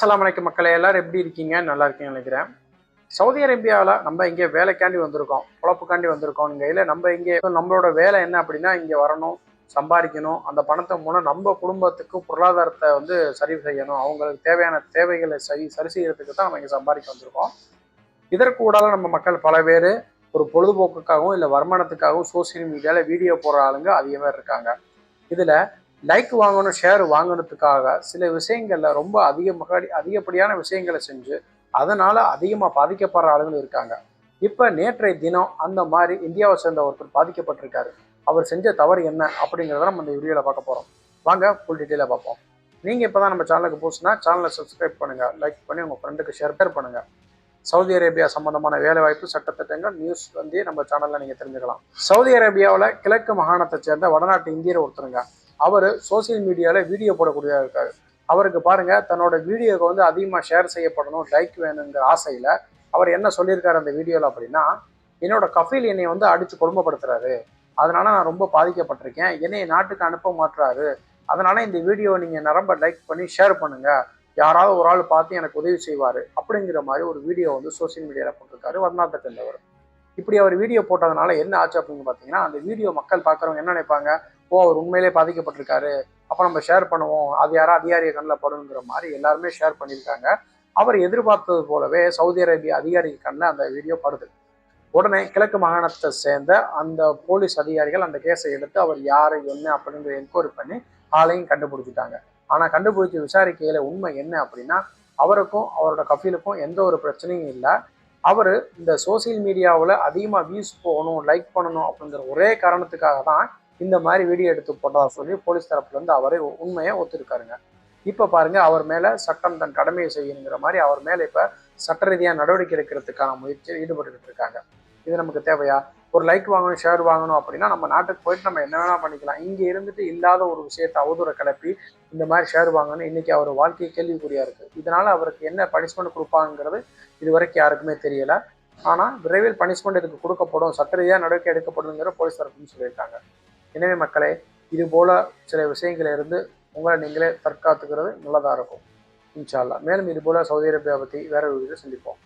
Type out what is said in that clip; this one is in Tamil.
அஸ்லாம் வலைக்கு மக்களே எல்லாரும் எப்படி இருக்கீங்க? நல்லா இருக்கீங்கன்னு நினைக்கிறேன். சவுதி அரேபியாவில் நம்ம இங்கே வேலைக்காண்டி வந்திருக்கோம். குழப்புக்காண்டி வந்திருக்கோம். கையில் நம்ம இங்கே நம்மளோட வேலை என்ன அப்படின்னா இங்கே வரணும் சம்பாதிக்கணும். அந்த பணத்தை மூலம் நம்ம குடும்பத்துக்கு பொருளாதாரத்தை வந்து சரி செய்யணும். அவங்களுக்கு தேவையான தேவைகளை சரி சரி செய்யறதுக்கு தான் நம்ம இங்கே சம்பாதிக்க வந்திருக்கோம். இதற்கு கூடாத நம்ம மக்கள் பல பேர் ஒரு பொழுதுபோக்குக்காகவும் இல்லை வருமானத்துக்காகவும் சோசியல் மீடியாவில் வீடியோ போடுற ஆளுங்க அதிகமாக இருக்காங்க. இதில் லைக் வாங்கணும் ஷேர் வாங்கணுத்துக்காக சில விஷயங்களில் ரொம்ப அதிகமாக அதிகப்படியான விஷயங்களை செஞ்சு அதனால் அதிகமாக பாதிக்கப்படுற ஆளுங்களும் இருக்காங்க. இப்போ நேற்றைய தினம் அந்த மாதிரி இந்தியாவை சேர்ந்த ஒருத்தர் பாதிக்கப்பட்டிருக்காரு. அவர் செஞ்ச தவறு என்ன அப்படிங்கிறத நம்ம இந்த வீடியோவில் பார்க்க போகிறோம் வாங்க ஃபுல் டீட்டெயிலாக பார்ப்போம். நீங்கள் இப்போ தான் நம்ம சேனலுக்கு போச்சுன்னா சேனலை சப்ஸ்கிரைப் பண்ணுங்கள் லைக் பண்ணி உங்கள் ஃப்ரெண்டுக்கு ஷேர் பண்ணுங்கள் சவுதி அரேபியா சம்பந்தமான வேலைவாய்ப்பு சட்டத்திட்டங்கள் நியூஸ் வந்து நம்ம சேனலில் நீங்கள் தெரிஞ்சுக்கலாம். சவுதி அரேபியாவில் கிழக்கு மாகாணத்தை சேர்ந்த வடநாட்டு இந்தியர் ஒருத்தருங்க. அவர் சோசியல் மீடியாவில் வீடியோ போடக்கூடியதாக இருக்கார். அவருக்கு பாருங்கள் தன்னோட வீடியோவுக்கு வந்து அதிகமாக ஷேர் செய்யப்படணும் லைக் வேணுங்கிற ஆசையில் அவர் என்ன சொல்லியிருக்காரு அந்த வீடியோவில் அப்படின்னா என்னோட கஃபீல் என்னை வந்து அடித்து கொடுமைப்படுத்துறாரு அதனால நான் ரொம்ப பாதிக்கப்பட்டிருக்கேன். என்னை நாட்டுக்கு அனுப்ப மாட்டுறாரு அதனால இந்த வீடியோ நீங்கள் நிரம்ப லைக் பண்ணி ஷேர் பண்ணுங்க. யாராவது ஒரு ஆள் பார்த்து எனக்கு உதவி செய்வார் அப்படிங்கிற மாதிரி ஒரு வீடியோ வந்து சோசியல் மீடியாவில் போட்டிருக்காரு வர்ணாத்தை சேர்ந்தவர் இப்படி அவர் வீடியோ போட்டதுனால என்ன ஆச்சு அப்படின்னு பார்த்தீங்கன்னா அந்த வீடியோ மக்கள் பார்க்குறவங்க என்ன நினைப்பாங்க? ஓ அவர் உண்மையிலே பாதிக்கப்பட்டிருக்காரு. அப்போ நம்ம ஷேர் பண்ணுவோம். அது யாரோ? அதிகாரிய கண்ணில் படுங்கிற மாதிரி எல்லாருமே ஷேர் பண்ணியிருக்காங்க. அவர் எதிர்பார்த்தது போலவே சவுதி அரேபிய அதிகாரி கண்ணில் அந்த வீடியோ படுது. உடனே கிழக்கு மாகாணத்தை சேர்ந்த அந்த போலீஸ் அதிகாரிகள் அந்த கேஸை எடுத்து அவர் யார் என்ன அப்படிங்கிற என்கொயரி பண்ணி ஆளையும் கண்டுபிடிச்சிட்டாங்க. ஆனால் கண்டுபிடிச்சி விசாரிக்கையில் உண்மை என்ன அப்படின்னா அவருக்கும் அவரோட கஃபீலுக்கும் எந்த ஒரு பிரச்சனையும் இல்லை. அவர் இந்த சோசியல் மீடியாவில் அதிகமாக வியூஸ் போகணும் லைக் பண்ணணும் அப்படிங்கிற ஒரே காரணத்துக்காக தான் இந்த மாதிரி வீடியோ எடுத்து போட்டதா சொல்லி போலீஸ் தரப்புலேருந்து அவரே உண்மையை ஒத்துருக்காருங்க. இப்போ பாருங்க அவர் மேலே சட்டம் தன் கடமையை செய்யணுங்கிற மாதிரி அவர் மேலே இப்போ சட்ட ரீதியாக நடவடிக்கை எடுக்கிறதுக்கான முயற்சியில் ஈடுபட்டுக்கிட்டு இருக்காங்க. இது நமக்கு தேவையா? ஒரு லைக் வாங்கணும் ஷேர் வாங்கணும் அப்படின்னா நம்ம நாட்டுக்கு போயிட்டு நம்ம என்ன வேணா பண்ணிக்கலாம். இங்கே இருந்துட்டு இல்லாத ஒரு விஷயத்தை அவதூற கிளப்பி இந்த மாதிரி ஷேர் வாங்கணும் இன்னைக்கு அவர் வாழ்க்கையை கேள்விக்குறியா இருக்கு. இதனால அவருக்கு என்ன பனிஷ்மெண்ட் கொடுப்பாங்கிறது இது வரைக்கும் யாருக்குமே தெரியல. ஆனால் விரைவில் பனிஷ்மெண்ட் இதுக்கு கொடுக்கப்படும் சட்ட ரீதியாக நடவடிக்கை எடுக்கப்படுங்கிற போலீஸ் தரப்புன்னு சொல்லியிருக்காங்க. எனவே மக்களே இது போல சில விஷயங்கள இருந்து உங்களை நீங்களே தற்காத்துக்கிறது நல்லதாக இருக்கும். இன்ஷா மேலும் இது போல சவுதி அரேபியா பற்றி வேற ஒரு வீடியோ சந்திப்போம்.